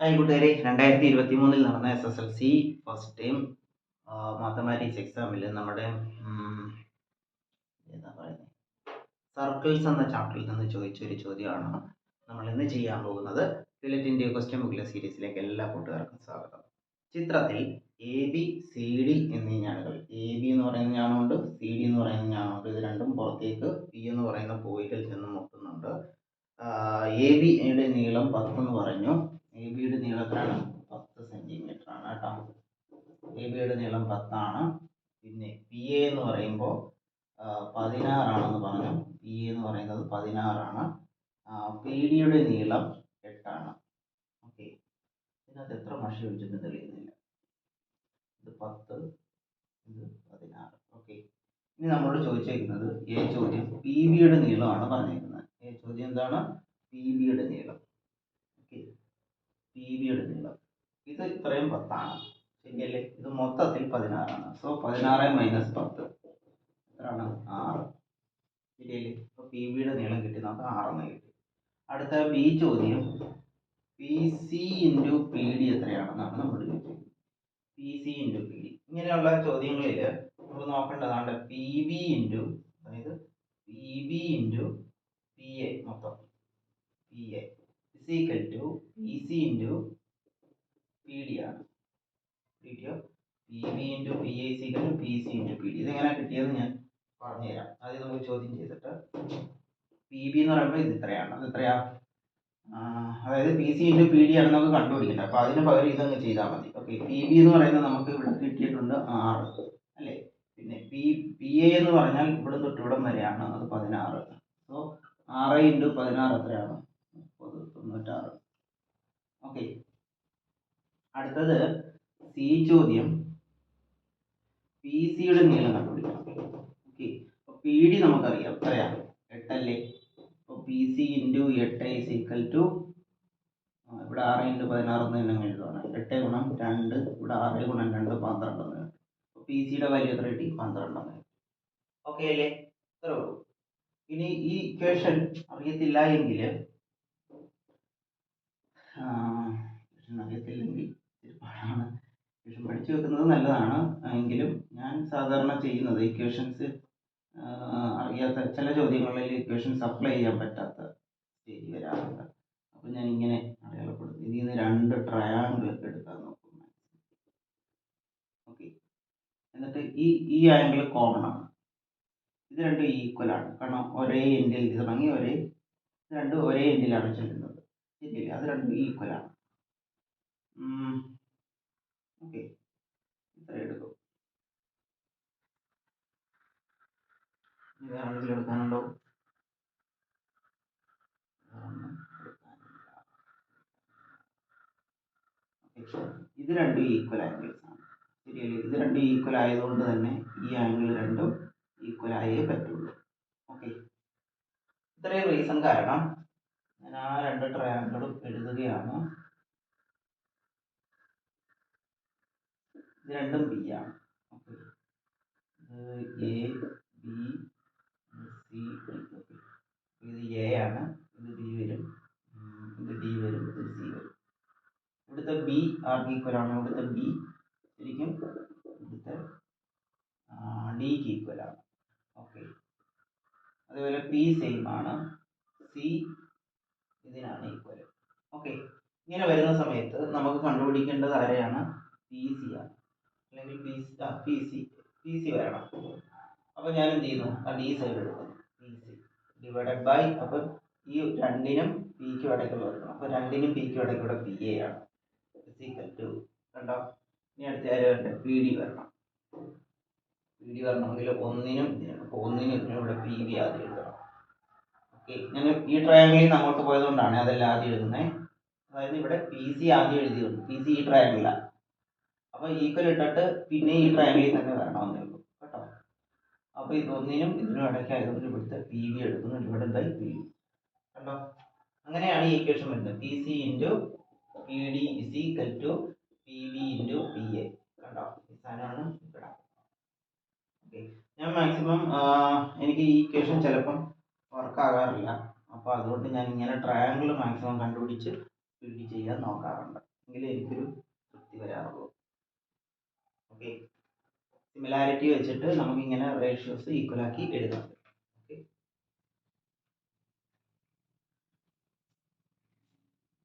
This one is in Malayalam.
ഹായ് കൂട്ടുകാരെ രണ്ടായിരത്തി ഇരുപത്തി മൂന്നിൽ നടന്ന S S L C first time mathematics എക്സാമിൽ നമ്മുടെ എന്താ പറയുന്നത് സർക്കിൾസ് എന്ന ചാപ്റ്ററിൽ നിന്ന് ചോദിച്ച ഒരു ചോദ്യമാണ് നമ്മൾ ഇന്ന് ചെയ്യാൻ പോകുന്നത്. ഫിലറ്റിന്റെ ക്വസ്റ്റ്യൻ ബുക്കിലെ സീരീസിലേക്ക് എല്ലാ കൂട്ടുകാർക്കും സ്വാഗതം. ചിത്രത്തിൽ എ ബി സി ഡി എന്നീ ഞാനുകൾ എ ബി എന്ന് പറയുന്ന ഞാനുണ്ട് സി ഡി എന്ന് പറയുന്ന ഞാനുണ്ട് ഇത് രണ്ടും പുറത്തേക്ക് പി എന്ന് പറയുന്ന പോയിന്റിൽ നിന്നും മുട്ടുന്നുണ്ട്. എ ബിയുടെ നീളം പത്ത് എന്ന് പറഞ്ഞു. എത്രയാണ് പത്ത് സെന്റിമീറ്റർ ആണ് കേട്ടോ. എ ബിയുടെ നീളം പത്താണ്. പിന്നെ പി എ എന്ന് പറയുമ്പോൾ പതിനാറാണെന്ന് പറഞ്ഞു. പി എ എന്ന് പറയുന്നത് പതിനാറാണ്. പി ഡിയുടെ നീളം എട്ടാണ്. ഓക്കെ. ഇതിനകത്ത് എത്ര മഷി ഒഴിച്ചിട്ട് തെളിയുന്നില്ല. ഇത് പത്ത് ഇത് പതിനാറ്. ഓക്കെ. ഇനി നമ്മളോട് ചോദിച്ചേക്കുന്നത് എ ചോദ്യം പി ബിയുടെ നീളമാണ് പറഞ്ഞേക്കുന്നത് എ ചോദ്യം എന്താണ്? പി ബിയുടെ നീളം. പി ബിയുടെ നീളം. ഇത് ഇത്രയും പത്താണ്. ശരിയല്ലേ ഇത് മൊത്തത്തിൽ പതിനാറാണ്. സോ പതിനാറ് മൈനസ് പത്ത്. എത്രയാണ് ആറ്. ശരിയല്ലേ? അപ്പോൾ പി ബിയുടെ നീളം കിട്ടി. നമുക്ക് ആറെന്ന് കിട്ടി. അടുത്ത ബി ചോദ്യം. P C into P D എത്രയാണെന്നാണ് നമ്മൾ ചോദിച്ചത്. P C into P D ഇങ്ങനെയുള്ള ചോദ്യങ്ങളിൽ നമ്മൾ നോക്കേണ്ടതാണ് പി ബി ഇന്റു അതായത് P B into P A മൊത്തം. P A is equal to P C into P D ആണ്. കിട്ടിയോ P B into P I C to P C into P D ഇതെങ്ങനെ കിട്ടിയതെന്ന് ഞാൻ പറഞ്ഞുതരാം. ആദ്യം നമുക്ക് ചോദ്യം ചെയ്തിട്ട് പി ബി എന്ന് പറയുമ്പോൾ ഇത് ഇത്രയാണ്. അത് എത്രയാ? അതായത് P C into P D ആണ് നമുക്ക് കണ്ടുപിടിക്കേണ്ടത് അപ്പോൾ അതിന് പകരം ഇതങ്ങ് ചെയ്താൽ മതി. ഓക്കെ പി ബി എന്ന് പറയുന്നത് നമുക്ക് ഇവിടെ കിട്ടിയിട്ടുണ്ട് ആറ്. അല്ലേ? പിന്നെ പി പി എ എന്ന് പറഞ്ഞാൽ ഇവിടെ തൊട്ട് ഇവിടം വരെയാണ്. അത് പതിനാറ്. സോ ആറ് ഇന്റു പതിനാറ് എത്രയാണ്? തൊണ്ണൂറ്റാറ് ഓക്കെ അടുത്തത് സി ചോദ്യം പി സിയുടെ നീളം കണ്ടുപിടിക്കണം. ഓക്കെ പി ഡി നമുക്കറിയാം. എത്രയാ എട്ടല്ലേ? അപ്പോൾ പി സി ഇന്റു എട്ട് ഈസ് ഈക്വൽ ടു ഇവിടെ ആറ് ഇന്റു പതിനാറ് എന്ന് തന്നെ എഴുതുകയാണ് എട്ട് ഗുണം രണ്ട് ഇവിടെ ആറ് ഗുണം രണ്ട് പന്ത്രണ്ട് എന്ന് അപ്പോൾ പി സിയുടെ വാല്യൂ എത്ര കിട്ടി? പന്ത്രണ്ട് എന്ന് ഓക്കെ അല്ലേ? ഇത്രേ ഇനി ഈ ഇക്വേഷൻ അറിയത്തില്ല എങ്കിൽ ഇക്വേഷൻ അറിയത്തില്ലെങ്കിൽ ഇത്തിരി പാടാണ് പഠിച്ചു വെക്കുന്നത് നല്ലതാണ്. എങ്കിലും ഞാൻ സാധാരണ ചെയ്യുന്നത് ഇക്വേഷൻസ് അറിയാത്ത ചില ചോദ്യങ്ങളിൽ ഇക്വേഷൻസ് അപ്ലൈ ചെയ്യാൻ പറ്റാത്ത സ്റ്റേജ് വരാറുണ്ട്. അപ്പോൾ ഞാൻ ഇങ്ങനെ അടയാളപ്പെടുത്തും ഇതിൽ നിന്ന് രണ്ട് ട്രയാങ്കിൾ എടുക്കാൻ നോക്കും ഓക്കെ എന്നിട്ട് ഈ ഈ ആംഗിൾ കോമൺ ആണ്. ഇത് രണ്ടും ഈക്വൽ ആണ്. കാരണം ഒരേ എൻഡിൽ ഇത് തുടങ്ങി ഒരേ ഇത് രണ്ടും ഒരേ എൻഡിലാണ് ചെല്ലുന്നത്. ശരിയല്ലേ അത് രണ്ടും ഈക്വൽ ആണ്. ഓക്കെ. ഇത്ര എടുക്കും. ഇതാണെങ്കിൽ എടുക്കാനുണ്ടോ. ഇത് രണ്ടും ഈക്വൽ ആംഗിൾസ് ആണ്. ശരിയല്ലേ? ഇത് രണ്ടും ഈക്വൽ ആയതുകൊണ്ട് തന്നെ ഈ ആംഗിൾ രണ്ടും ഈക്വൽ ആയേ പറ്റുള്ളൂ. ഓക്കെ. ഇത്രയും റീസൺ കാരണം ഞാൻ ആ രണ്ട് ട്രയാങ്കിളും എഴുതുകയാണ്. ഇത് രണ്ടും ബി ആണ്. ഓക്കെ. എ ബി സി ഇത് എ ആണ്. ഇത് ബി വരും. ഇത് ഡി വരും. ഇത് സി വരും. ഇവിടുത്തെ ബി ആർക്ക് ഈക്വൽ ആണ്. ഇവിടുത്തെ ബി ശരിക്കും ഇവിടുത്തെ ഡിക്ക് ഈക്വൽ ആണ്. ഓക്കെ. അതുപോലെ പി സെയിം ആണ്. സി ഇതിനാണ് ഈക്വൽ ഓക്കെ ഇങ്ങനെ വരുന്ന സമയത്ത് നമുക്ക് കണ്ടുപിടിക്കേണ്ടത് ആരെയാണ്? പി സി ആണ്. അല്ലെങ്കിൽ P P C P C വരണം. അപ്പോൾ ഞാൻ എന്ത് ചെയ്യുന്നു? ആ ഡി സൈഡ് എടുക്കുന്നു. പി സി ഡിവൈഡഡ് ബൈ അപ്പം ഈ രണ്ടിനും പിക്കും ഇടയ്ക്കുള്ള എടുക്കണം അപ്പോൾ രണ്ടിനും പിക്കും ഇടയ്ക്കൂടെ പി എ ആണ്. ഈക്വൽ ടു കണ്ടോ? ഇനി അടുത്ത ആരും വേണ്ട പി ഡി വരണം. പി ഡി വരണമെങ്കിൽ ഒന്നിനും ഇതിനും അപ്പോൾ ഒന്നിനും ഇതിനും ഇവിടെ പി ബി ആദ്യം ഞാൻ ഈ ട്രയാങ്കിളിൽ നിന്ന് അങ്ങോട്ട് പോയതുകൊണ്ടാണ് അതെല്ലാം ആദ്യം എഴുതുന്നത് അതായത് ഇവിടെ പി സി ആദ്യം എഴുതി പി സി ഈ ട്രയാങ്കിളിലാണ് അപ്പോൾ ഈക്വൽ ഇട്ടിട്ട് പിന്നെ ഈ ട്രയാങ്കിളിൽ തന്നെ വരണമെന്നേ ഉള്ളൂ. കേട്ടോ? അപ്പോൾ ഇതൊന്നിനും ഇതിനും ഇടയ്ക്ക് ആയതുകൊണ്ട് ഇവിടുത്തെ പി വി എടുക്കുന്നു. ഇവിടെ ബൈ പി വി കണ്ടോ? അങ്ങനെയാണ് ഈ ഇക്വേഷൻ വരുന്നത്. P C into P D is equal to P V into P A കണ്ടോ? സാധനമാണ് ഇവിടെ. ഓക്കെ ഞാൻ മാക്സിമം എനിക്ക് ഈ ഇക്വേഷൻ ചിലപ്പം വർക്ക് ആകാറില്ല അപ്പോൾ അതുകൊണ്ട് ഞാൻ ഇങ്ങനെ ട്രയാങ്കിൾ മാക്സിമം കണ്ടുപിടിച്ച് ഫില്ല് ചെയ്യാൻ നോക്കാറുണ്ട്. എങ്കിലേ എനിക്കൊരു തൃപ്തി വരാറുള്ളൂ. ഓക്കെ സിമിലാരിറ്റി വെച്ചിട്ട് നമുക്കിങ്ങനെ റേഷ്യോസ് ഈക്വലാക്കി എഴുതാം.